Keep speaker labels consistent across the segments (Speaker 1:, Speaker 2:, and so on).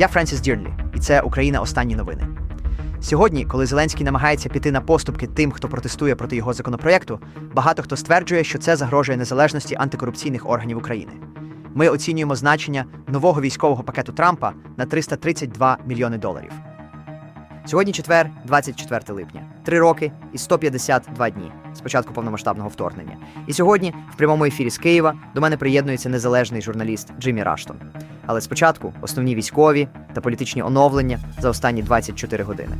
Speaker 1: Я Френсіс Дірлі, і це Україна останні новини. Сьогодні, коли Зеленський намагається піти на поступки тим, хто протестує проти його законопроєкту, багато хто стверджує, що це загрожує незалежності антикорупційних органів України. Ми оцінюємо значення нового військового пакету Трампа на 332 мільйони доларів. Сьогодні четвер, 24 липня, три роки і 152 дні з початку повномасштабного вторгнення. І сьогодні, в прямому ефірі з Києва, до мене приєднується незалежний журналіст Джиммі Раштон. Але спочатку основні військові та політичні оновлення за останні 24 години.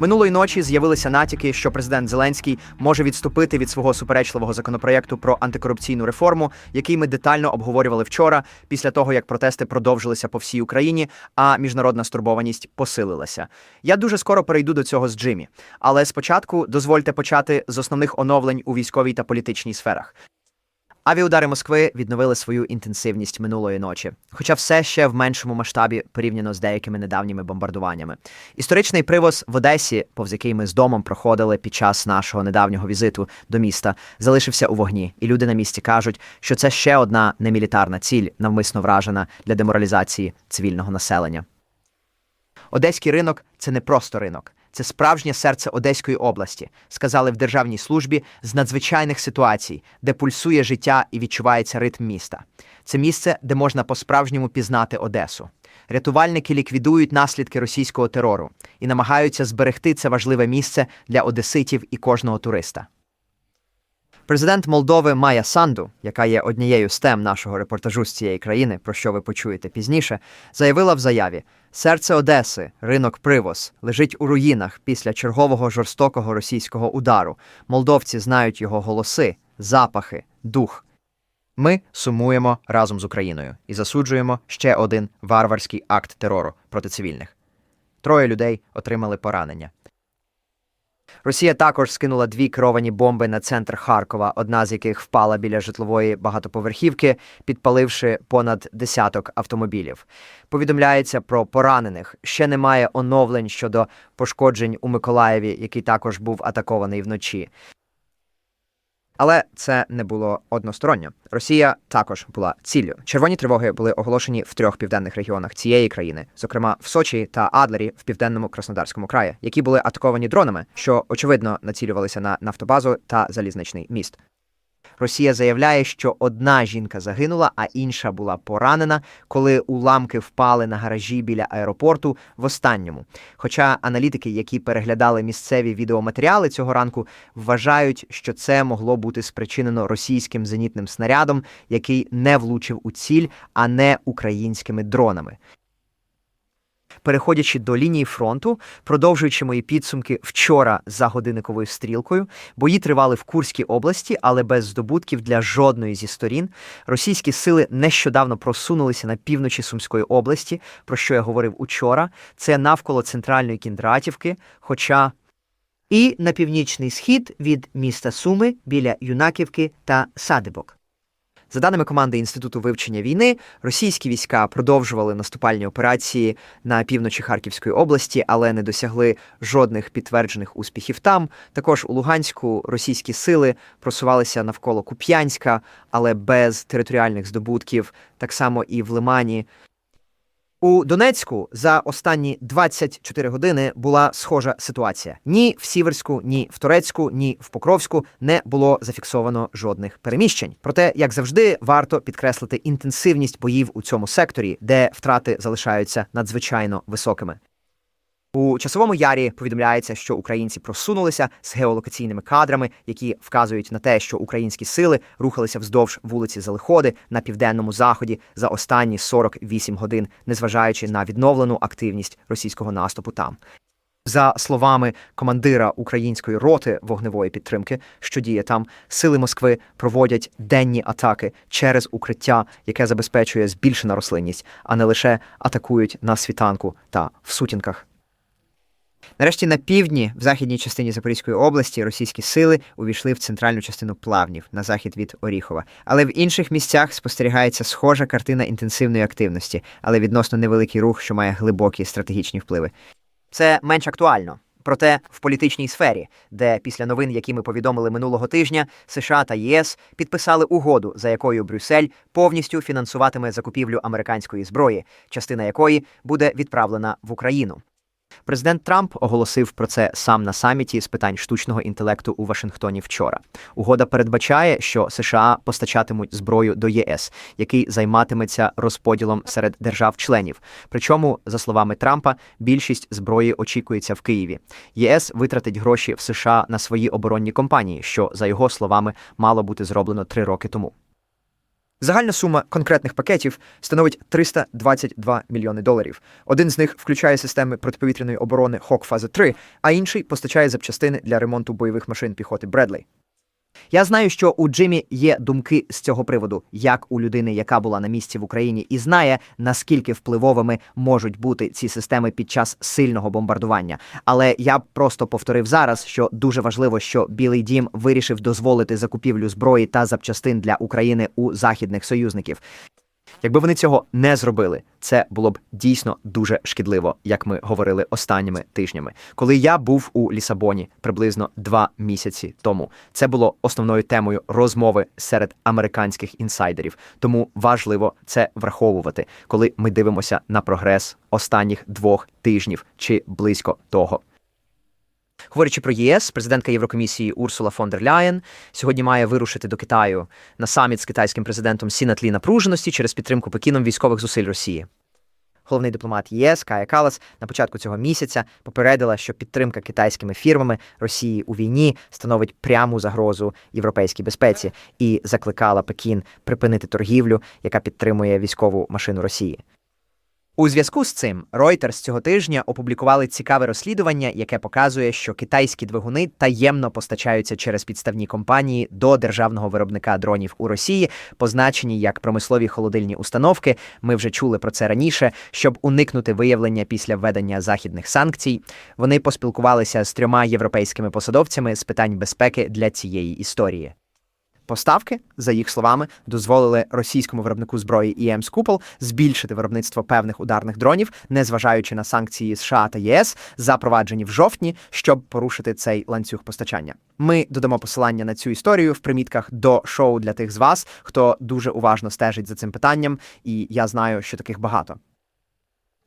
Speaker 1: Минулої ночі з'явилися натяки, що президент Зеленський може відступити від свого суперечливого законопроєкту про антикорупційну реформу, який ми детально обговорювали вчора, після того як протести продовжилися по всій Україні, а міжнародна стурбованість посилилася. Я дуже скоро перейду до цього з Джимі, але спочатку дозвольте почати з основних оновлень у військовій та політичній сферах. Авіудари Москви відновили свою інтенсивність минулої ночі, хоча все ще в меншому масштабі порівняно з деякими недавніми бомбардуваннями. Історичний привоз в Одесі, повз який ми з домом проходили під час нашого недавнього візиту до міста, залишився у вогні, і люди на місці кажуть, що це ще одна немілітарна ціль, навмисно вражена для деморалізації цивільного населення. Одеський ринок це не просто ринок, це справжнє серце Одеської області, сказали в державній службі з надзвичайних ситуацій, де пульсує життя і відчувається ритм міста. Це місце, де можна по-справжньому пізнати Одесу. Рятувальники ліквідують наслідки російського терору і намагаються зберегти це важливе місце для одеситів і кожного туриста. Президент Молдови Майя Санду, яка є однією з тем нашого репортажу з цієї країни, про що ви почуєте пізніше, заявила в заяві: серце Одеси, ринок Привоз, лежить у руїнах після чергового жорстокого російського удару. Молдовці знають його голоси, запахи, дух. Ми сумуємо разом з Україною і засуджуємо ще один варварський акт терору проти цивільних. Троє людей отримали поранення. Росія також скинула дві керовані бомби на центр Харкова, одна з яких впала біля житлової багатоповерхівки, підпаливши понад десяток автомобілів. Повідомляється про поранених. Ще немає оновлень щодо пошкоджень у Миколаєві, який також був атакований вночі. Але це не було односторонньо. Росія також була ціллю. Червоні тривоги були оголошені в трьох південних регіонах цієї країни, зокрема в Сочі та Адлері в південному Краснодарському краї, які були атаковані дронами, що очевидно націлювалися на нафтобазу та залізничний міст. Росія заявляє, що одна жінка загинула, а інша була поранена, коли уламки впали на гаражі біля аеропорту в останньому. Хоча аналітики, які переглядали місцеві відеоматеріали цього ранку, вважають, що це могло бути спричинено російським зенітним снарядом, який не влучив у ціль, а не українськими дронами. Переходячи до лінії фронту, продовжуючи мої підсумки вчора за годинниковою стрілкою, бої тривали в Курській області, але без здобутків для жодної зі сторін. Російські сили нещодавно просунулися на півночі Сумської області, про що я говорив учора. Це навколо центральної Кіндратівки, хоча і на північний схід від міста Суми біля Юнаківки та Садибок. За даними команди Інституту вивчення війни, російські війська продовжували наступальні операції на півночі Харківської області, але не досягли жодних підтверджених успіхів там. Також у Луганську російські сили просувалися навколо Куп'янська, але без територіальних здобутків, так само і в Лимані. У Донецьку за останні 24 години була схожа ситуація. Ні в Сіверську, ні в Турецьку, ні в Покровську не було зафіксовано жодних переміщень. Проте, як завжди, варто підкреслити інтенсивність боїв у цьому секторі, де втрати залишаються надзвичайно високими. У часовому ярі повідомляється, що українці просунулися з геолокаційними кадрами, які вказують на те, що українські сили рухалися вздовж вулиці Залиходи на південному заході за останні 48 годин, незважаючи на відновлену активність російського наступу там. За словами командира української роти вогневої підтримки, що діє там, сили Москви проводять денні атаки через укриття, яке забезпечує збільшена рослинність, а не лише атакують на світанку та в сутінках. Нарешті на півдні, в західній частині Запорізької області, російські сили увійшли в центральну частину плавнів на захід від Оріхова. Але в інших місцях спостерігається схожа картина інтенсивної активності, але відносно невеликий рух, що має глибокі стратегічні впливи. Це менш актуально. Проте в політичній сфері, де після новин, які ми повідомили минулого тижня, США та ЄС підписали угоду, за якою Брюссель повністю фінансуватиме закупівлю американської зброї, частина якої буде відправлена в Україну. Президент Трамп оголосив про це сам на саміті з питань штучного інтелекту у Вашингтоні вчора. Угода передбачає, що США постачатимуть зброю до ЄС, який займатиметься розподілом серед держав-членів. Причому, за словами Трампа, більшість зброї очікується в Києві. ЄС витратить гроші в США на свої оборонні компанії, що за його словами мало бути зроблено три роки тому. Загальна сума конкретних пакетів становить 322 мільйони доларів. Один з них включає системи протиповітряної оборони Хок Фаза 3, а інший постачає запчастини для ремонту бойових машин піхоти Бредлей. Я знаю, що у Джимі є думки з цього приводу, як у людини, яка була на місці в Україні, і знає, наскільки впливовими можуть бути ці системи під час сильного бомбардування. Але я просто повторив зараз, що дуже важливо, що Білий Дім вирішив дозволити закупівлю зброї та запчастин для України у західних союзників. Якби вони цього не зробили, це було б дійсно дуже шкідливо, як ми говорили останніми тижнями. Коли я був у Лісабоні приблизно два місяці тому, це було основною темою розмови серед американських інсайдерів. Тому важливо це враховувати, коли ми дивимося на прогрес останніх двох тижнів чи близько того. Говорячи про ЄС, президентка Єврокомісії Урсула фон дер Ляєн сьогодні має вирушити до Китаю на саміт з китайським президентом Сі тлі напруженості через підтримку Пекіном військових зусиль Росії. Головний дипломат ЄС Кая Калас на початку цього місяця попередила, що підтримка китайськими фірмами Росії у війні становить пряму загрозу європейській безпеці і закликала Пекін припинити торгівлю, яка підтримує військову машину Росії. У зв'язку з цим Reuters цього тижня опублікували цікаве розслідування, яке показує, що китайські двигуни таємно постачаються через підставні компанії до державного виробника дронів у Росії, позначені як промислові холодильні установки. Ми вже чули про це раніше. Щоб уникнути виявлення після введення західних санкцій, вони поспілкувалися з трьома європейськими посадовцями з питань безпеки для цієї історії. Поставки, за їх словами, дозволили російському виробнику зброї ІМ Скупол збільшити виробництво певних ударних дронів, незважаючи на санкції США та ЄС, запроваджені в жовтні, щоб порушити цей ланцюг постачання. Ми додамо посилання на цю історію в примітках до шоу для тих з вас, хто дуже уважно стежить за цим питанням, і я знаю, що таких багато.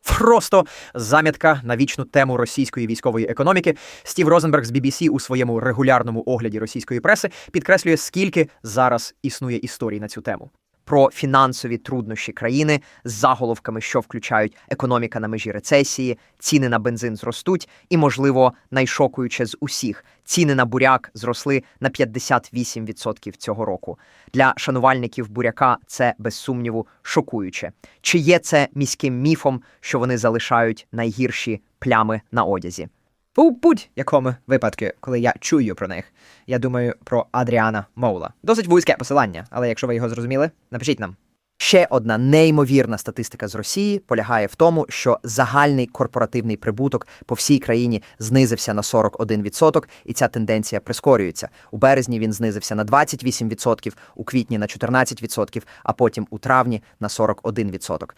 Speaker 1: Просто замітка на вічну тему російської військової економіки. Стів Розенберг з BBC у своєму регулярному огляді російської преси підкреслює, скільки зараз існує історій на цю тему. Про фінансові труднощі країни з заголовками, що включають економіка на межі рецесії, ціни на бензин зростуть, і, можливо, найшокуюче з усіх ціни на буряк зросли на 58% цього року. Для шанувальників буряка це без сумніву шокуюче. Чи є це міським міфом, що вони залишають найгірші плями на одязі? У будь-якому випадку, коли я чую про них, я думаю про Адріана Моула. Досить вузьке посилання, але якщо ви його зрозуміли, напишіть нам. Ще одна неймовірна статистика з Росії полягає в тому, що загальний корпоративний прибуток по всій країні знизився на 41%, і ця тенденція прискорюється. У березні він знизився на 28%, у квітні на 14%, а потім у травні на 41%.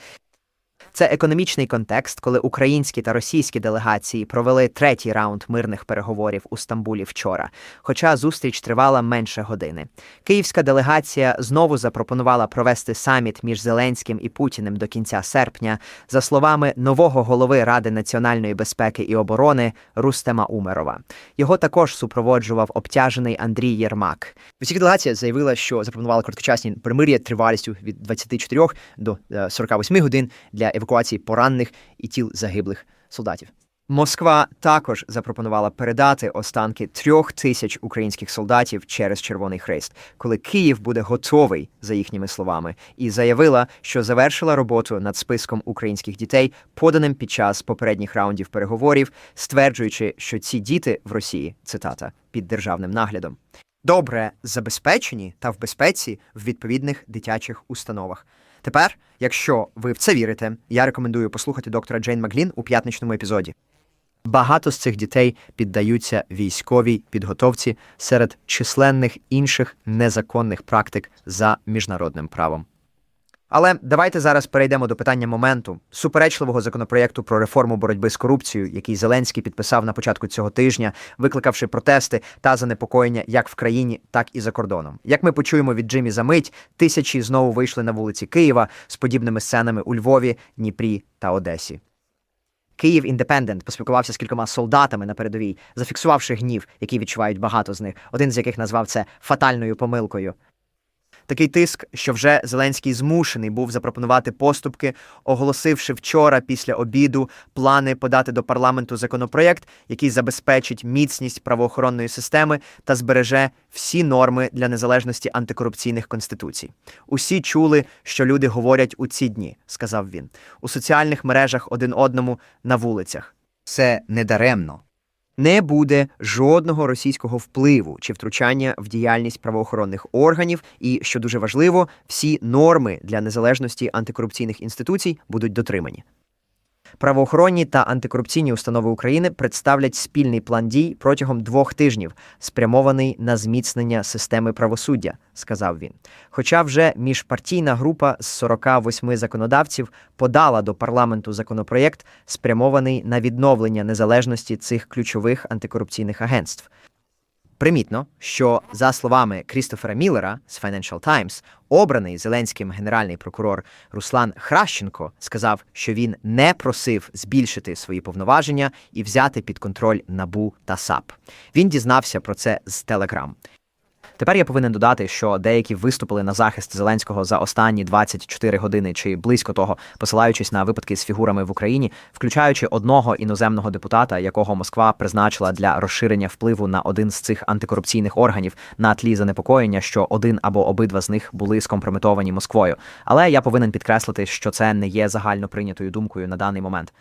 Speaker 1: Це економічний контекст, коли українські та російські делегації провели третій раунд мирних переговорів у Стамбулі вчора. Хоча зустріч тривала менше години. Київська делегація знову запропонувала провести саміт між Зеленським і Путіним до кінця серпня, за словами нового голови Ради національної безпеки і оборони Рустема Умерова. Його також супроводжував обтяжений Андрій Єрмак. Російська делегація заявила, що запропонувала короткочасні примир'я тривалістю від 24 до е, 48 годин для евакуації поранених і тіл загиблих солдатів. Москва також запропонувала передати останки трьох тисяч українських солдатів через Червоний Хрест, коли Київ буде готовий, за їхніми словами, і заявила, що завершила роботу над списком українських дітей, поданим під час попередніх раундів переговорів, стверджуючи, що ці діти в Росії цитата під державним наглядом добре забезпечені та в безпеці в відповідних дитячих установах. Тепер, якщо ви в це вірите, я рекомендую послухати доктора Джейн Маглін у п'ятничному епізоді. Багато з цих дітей піддаються військовій підготовці серед численних інших незаконних практик за міжнародним правом. Але давайте зараз перейдемо до питання моменту суперечливого законопроєкту про реформу боротьби з корупцією, який Зеленський підписав на початку цього тижня, викликавши протести та занепокоєння як в країні, так і за кордоном. Як ми почуємо від Джимі за мить, тисячі знову вийшли на вулиці Києва з подібними сценами у Львові, Дніпрі та Одесі. Київ Індепендент поспілкувався з кількома солдатами на передовій, зафіксувавши гнів, який відчувають багато з них. Один з яких назвав це фатальною помилкою. Такий тиск, що вже Зеленський змушений був запропонувати поступки, оголосивши вчора після обіду плани подати до парламенту законопроєкт, який забезпечить міцність правоохоронної системи та збереже всі норми для незалежності антикорупційних конституцій. Усі чули, що люди говорять у ці дні, сказав він, у соціальних мережах один одному на вулицях. Це недаремно. Не буде жодного російського впливу чи втручання в діяльність правоохоронних органів, і що дуже важливо, всі норми для незалежності антикорупційних інституцій будуть дотримані. Правоохоронні та антикорупційні установи України представлять спільний план дій протягом двох тижнів, спрямований на зміцнення системи правосуддя, сказав він. Хоча вже міжпартійна група з 48 законодавців подала до парламенту законопроєкт, спрямований на відновлення незалежності цих ключових антикорупційних агентств. Примітно, що за словами Крістофера Міллера з Financial Times, обраний Зеленським генеральний прокурор Руслан Хращенко сказав, що він не просив збільшити свої повноваження і взяти під контроль набу та САП. Він дізнався про це з Телеграм. Тепер я повинен додати, що деякі виступили на захист Зеленського за останні 24 години чи близько того, посилаючись на випадки з фігурами в Україні, включаючи одного іноземного депутата, якого Москва призначила для розширення впливу на один з цих антикорупційних органів на тлі занепокоєння, що один або обидва з них були скомпрометовані Москвою. Але я повинен підкреслити, що це не є загально прийнятою думкою на даний момент.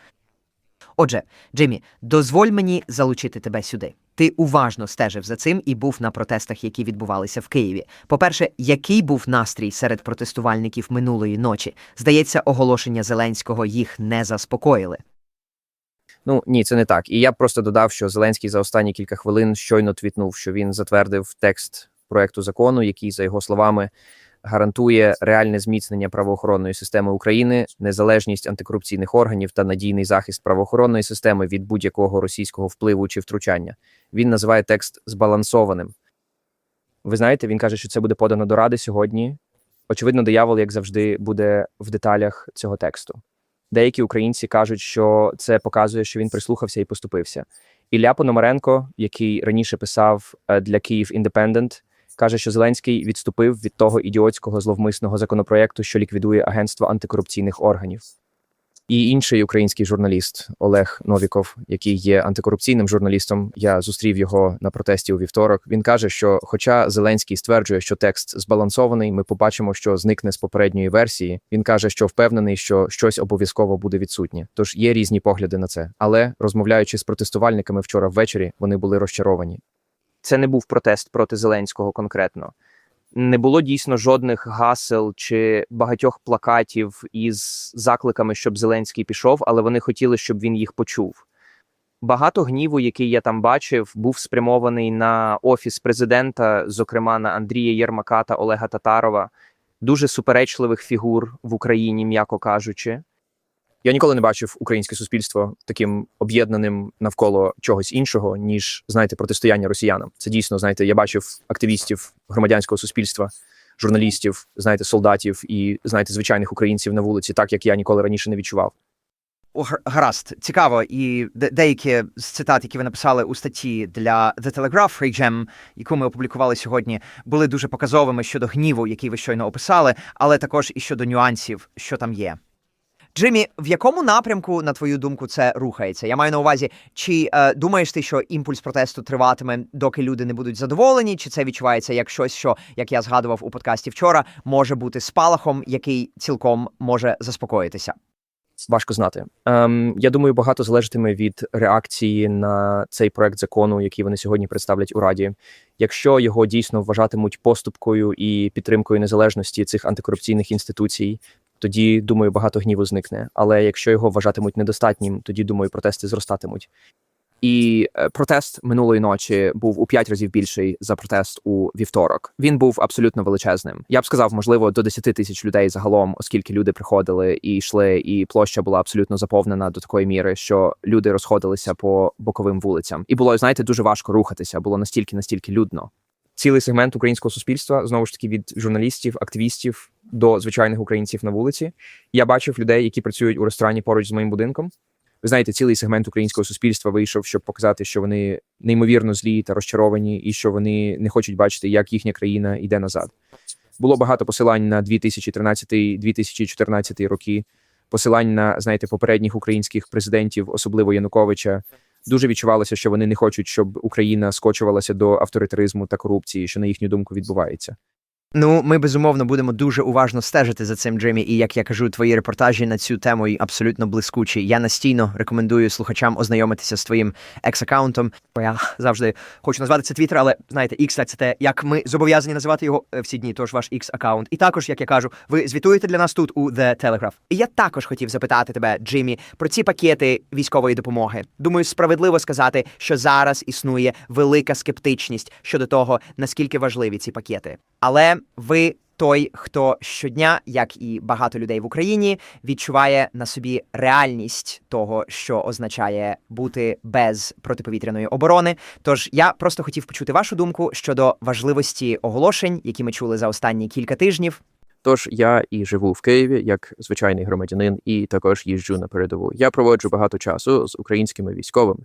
Speaker 1: Отже, Джиммі, дозволь мені залучити тебе сюди. Ти уважно стежив за цим і був на протестах, які відбувалися в Києві. По-перше, який був настрій серед протестувальників минулої ночі? Здається, оголошення Зеленського їх не заспокоїли.
Speaker 2: Ну ні, це не так. І я просто додав, що Зеленський за останні кілька хвилин щойно твітнув, що він затвердив текст проекту закону, який, за його словами, гарантує реальне зміцнення правоохоронної системи України, незалежність антикорупційних органів та надійний захист правоохоронної системи від будь-якого російського впливу чи втручання. Він називає текст збалансованим. Ви знаєте, він каже, що це буде подано до ради сьогодні. Очевидно, диявол, як завжди, буде в деталях цього тексту. Деякі українці кажуть, що це показує, що він прислухався і поступився. Ілля Пономаренко, який раніше писав е, для Київ Індепендент, каже, що Зеленський відступив від того ідіотського зловмисного законопроєкту, що ліквідує агентство антикорупційних органів. І інший український журналіст Олег Новіков, який є антикорупційним журналістом, я зустрів його на протесті у вівторок. Він каже, що, хоча Зеленський стверджує, що текст збалансований, ми побачимо, що зникне з попередньої версії. Він каже, що впевнений, що щось обов'язково буде відсутнє. Тож є різні погляди на це. Але розмовляючи з протестувальниками вчора ввечері, вони були розчаровані. Це не був протест проти Зеленського конкретно не було дійсно жодних гасел чи багатьох плакатів із закликами, щоб Зеленський пішов, але вони хотіли, щоб він їх почув. Багато гніву, який я там бачив, був спрямований на офіс президента, зокрема на Андрія Єрмака та Олега Татарова, дуже суперечливих фігур в Україні, м'яко кажучи. Я ніколи не бачив українське суспільство таким об'єднаним навколо чогось іншого, ніж знаєте, протистояння росіянам. Це дійсно, знаєте, я бачив активістів громадянського суспільства, журналістів, знаєте, солдатів і знаєте, звичайних українців на вулиці, так як я ніколи раніше не відчував.
Speaker 1: Гаразд, цікаво, і деякі з цитат, які ви написали у статті для The Telegraph Free яку ми опублікували сьогодні, були дуже показовими щодо гніву, який ви щойно описали, але також і щодо нюансів, що там є. Джиммі, в якому напрямку, на твою думку, це рухається? Я маю на увазі, чи е, думаєш ти, що імпульс протесту триватиме, доки люди не будуть задоволені, чи це відчувається як щось, що, як я згадував у подкасті вчора, може бути спалахом, який цілком може заспокоїтися?
Speaker 2: Важко знати. Ем, я думаю, багато залежатиме від реакції на цей проект закону, який вони сьогодні представлять у раді. Якщо його дійсно вважатимуть поступкою і підтримкою незалежності цих антикорупційних інституцій, тоді думаю, багато гніву зникне. Але якщо його вважатимуть недостатнім, тоді думаю, протести зростатимуть. І е, протест минулої ночі був у п'ять разів більший за протест у вівторок. Він був абсолютно величезним. Я б сказав, можливо, до 10 тисяч людей загалом, оскільки люди приходили і йшли, і площа була абсолютно заповнена до такої міри, що люди розходилися по боковим вулицям. І було, знаєте, дуже важко рухатися. Було настільки, настільки людно. Цілий сегмент українського суспільства знову ж таки від журналістів, активістів до звичайних українців на вулиці. Я бачив людей, які працюють у ресторані поруч з моїм будинком. Ви знаєте, цілий сегмент українського суспільства вийшов, щоб показати, що вони неймовірно злі та розчаровані, і що вони не хочуть бачити, як їхня країна йде назад. Було багато посилань на 2013-2014 роки, посилань на знаєте попередніх українських президентів, особливо Януковича. Дуже відчувалося, що вони не хочуть, щоб Україна скочувалася до авторитаризму та корупції, що на їхню думку відбувається.
Speaker 1: Ну, ми безумовно будемо дуже уважно стежити за цим, Джиммі. І як я кажу, твої репортажі на цю тему абсолютно блискучі. Я настійно рекомендую слухачам ознайомитися з твоїм екс-аккаунтом. Бо я завжди хочу назвати це Твіттер, але знаєте, X – це те, як ми зобов'язані називати його е, всі дні. Тож ваш X-аккаунт. І також, як я кажу, ви звітуєте для нас тут у The Telegraph. І я також хотів запитати тебе, Джиммі, про ці пакети військової допомоги. Думаю, справедливо сказати, що зараз існує велика скептичність щодо того, наскільки важливі ці пакети. Але ви той, хто щодня, як і багато людей в Україні, відчуває на собі реальність того, що означає бути без протиповітряної оборони. Тож я просто хотів почути вашу думку щодо важливості оголошень, які ми чули за останні кілька тижнів.
Speaker 2: Тож я і живу в Києві як звичайний громадянин, і також їжджу на передову. Я проводжу багато часу з українськими військовими.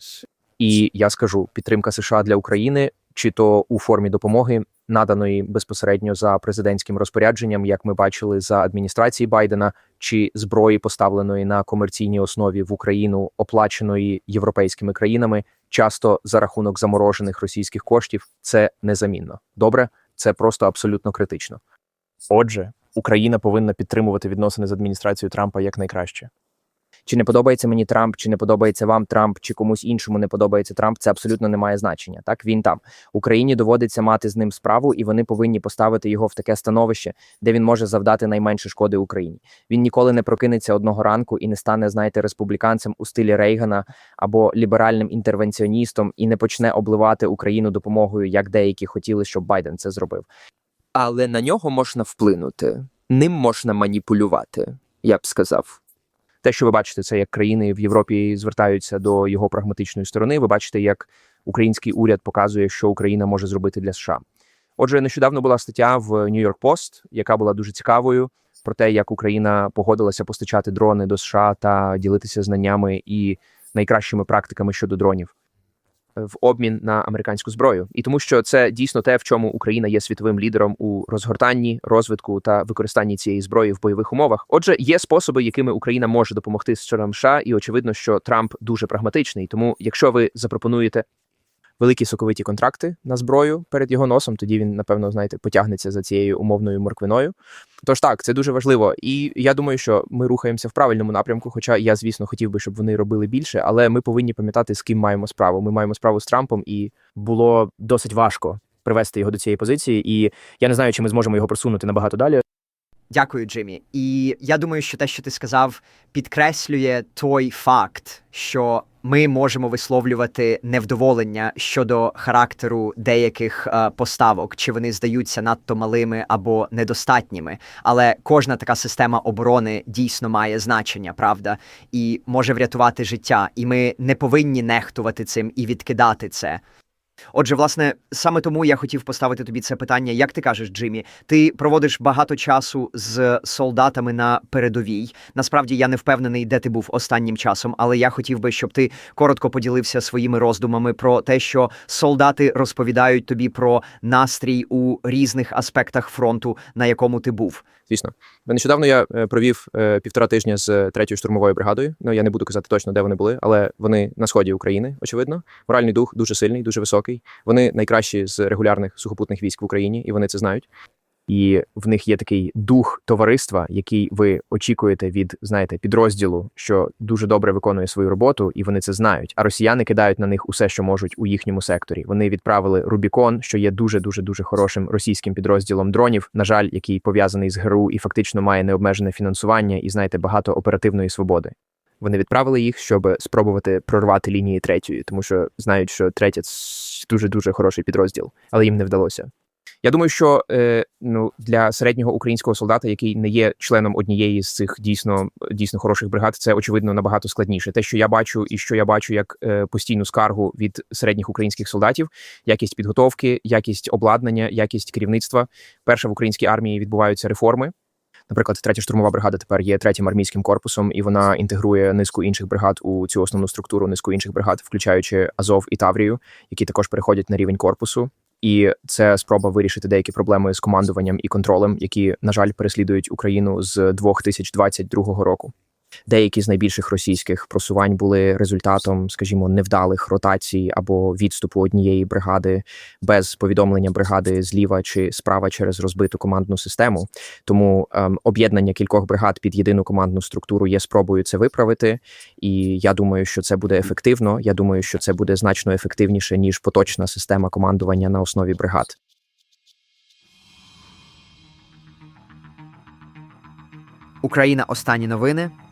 Speaker 2: І я скажу, підтримка США для України, чи то у формі допомоги, наданої безпосередньо за президентським розпорядженням, як ми бачили за адміністрації Байдена, чи зброї, поставленої на комерційній основі в Україну, оплаченої європейськими країнами, часто за рахунок заморожених російських коштів, це незамінно. Добре, це просто абсолютно критично. Отже, Україна повинна підтримувати відносини з адміністрацією Трампа якнайкраще. Чи не подобається мені Трамп, чи не подобається вам Трамп, чи комусь іншому не подобається Трамп, це абсолютно не має значення. Так він там Україні доводиться мати з ним справу, і вони повинні поставити його в таке становище, де він може завдати найменше шкоди Україні. Він ніколи не прокинеться одного ранку і не стане, знаєте, республіканцем у стилі Рейгана або ліберальним інтервенціоністом і не почне обливати Україну допомогою, як деякі хотіли, щоб Байден це зробив. Але на нього можна вплинути, ним можна маніпулювати, я б сказав. Те, що ви бачите, це як країни в Європі звертаються до його прагматичної сторони. Ви бачите, як український уряд показує, що Україна може зробити для США. Отже, нещодавно була стаття в New York Post, яка була дуже цікавою про те, як Україна погодилася постачати дрони до США та ділитися знаннями і найкращими практиками щодо дронів в обмін на американську зброю, і тому, що це дійсно те, в чому Україна є світовим лідером у розгортанні, розвитку та використанні цієї зброї в бойових умовах. Отже, є способи, якими Україна може допомогти з США, і очевидно, що Трамп дуже прагматичний. Тому, якщо ви запропонуєте великі соковиті контракти на зброю перед його носом, тоді він, напевно, знаєте, потягнеться за цією умовною морквиною. Тож так, це дуже важливо. І я думаю, що ми рухаємося в правильному напрямку. Хоча я, звісно, хотів би, щоб вони робили більше, але ми повинні пам'ятати, з ким маємо справу. Ми маємо справу з Трампом, і було досить важко привести його до цієї позиції. І я не знаю, чи ми зможемо його просунути набагато далі.
Speaker 1: Дякую, Джиммі. І я думаю, що те, що ти сказав, підкреслює той факт, що ми можемо висловлювати невдоволення щодо характеру деяких е, поставок, чи вони здаються надто малими або недостатніми. Але кожна така система оборони дійсно має значення, правда, і може врятувати життя. І ми не повинні нехтувати цим і відкидати це. Отже, власне, саме тому я хотів поставити тобі це питання. Як ти кажеш, Джиммі, ти проводиш багато часу з солдатами на передовій. Насправді я не впевнений, де ти був останнім часом, але я хотів би, щоб ти коротко поділився своїми роздумами про те, що солдати розповідають тобі про настрій у різних аспектах фронту, на якому ти був.
Speaker 2: Звісно, нещодавно я е, провів е, півтора тижня з третьою штурмовою бригадою. Ну я не буду казати точно, де вони були, але вони на сході України, очевидно. Моральний дух дуже сильний, дуже високий. Вони найкращі з регулярних сухопутних військ в Україні, і вони це знають. І в них є такий дух товариства, який ви очікуєте від знаєте підрозділу, що дуже добре виконує свою роботу, і вони це знають. А росіяни кидають на них усе, що можуть у їхньому секторі. Вони відправили Рубікон, що є дуже дуже дуже хорошим російським підрозділом дронів. На жаль, який пов'язаний з ГРУ і фактично має необмежене фінансування і знаєте багато оперативної свободи. Вони відправили їх, щоб спробувати прорвати лінії третьої, тому що знають, що третя дуже дуже хороший підрозділ, але їм не вдалося. Я думаю, що е, ну для середнього українського солдата, який не є членом однієї з цих дійсно дійсно хороших бригад, це очевидно набагато складніше. Те, що я бачу, і що я бачу як е, постійну скаргу від середніх українських солдатів, якість підготовки, якість обладнання, якість керівництва. Перше в українській армії відбуваються реформи. Наприклад, третя штурмова бригада тепер є третім армійським корпусом, і вона інтегрує низку інших бригад у цю основну структуру, низку інших бригад, включаючи Азов і Таврію, які також переходять на рівень корпусу. І це спроба вирішити деякі проблеми з командуванням і контролем, які, на жаль, переслідують Україну з 2022 року. Деякі з найбільших російських просувань були результатом, скажімо, невдалих ротацій або відступу однієї бригади без повідомлення бригади зліва чи справа через розбиту командну систему. Тому ем, об'єднання кількох бригад під єдину командну структуру є спробою це виправити. І я думаю, що це буде ефективно. Я думаю, що це буде значно ефективніше ніж поточна система командування на основі бригад.
Speaker 1: Україна. Останні новини